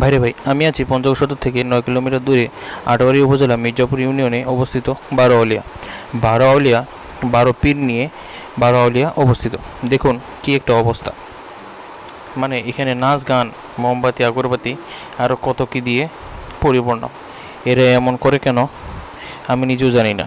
ভাইরে ভাই, আমি আছি পঞ্চগড় থেকে নয় কিলোমিটার দূরে আটোয়ারি উপজেলা মির্জাপুর ইউনিয়নে অবস্থিত বারো আউলিয়া বারো পীর নিয়ে বারো আউলিয়া অবস্থিত। দেখুন কি একটা অবস্থা। মানে এখানে নাচ গান, মোমবাতি, আগরবাতি আরও কত কি দিয়ে পরিপূর্ণ। এরা এমন করে কেন? আমি নিজেও জানি না।